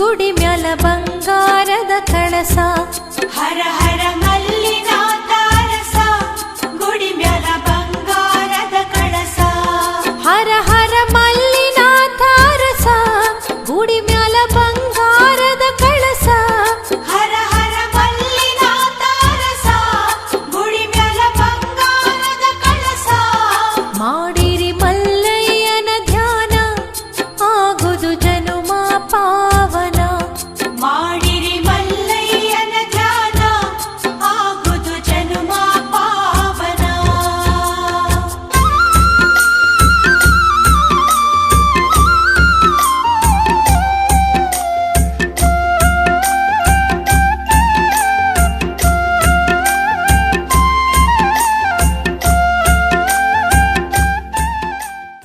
ಗುಡಿ ಮ್ಯಾಲ ಬಂಗಾರದ ಕಳಸ. ಹರ ಹರ ಮಲ್ಲಿನಾಥ ರಸ ಗುಡಿ ಮ್ಯಾಲ ಬಂಗಾರದ ಕಳಸ. ಹರ ಹರ ಮಲ್ಲಿನಾಥ ರಸ ಗುಡಿ ಮ್ಯಾಲ ಬಂಗಾರ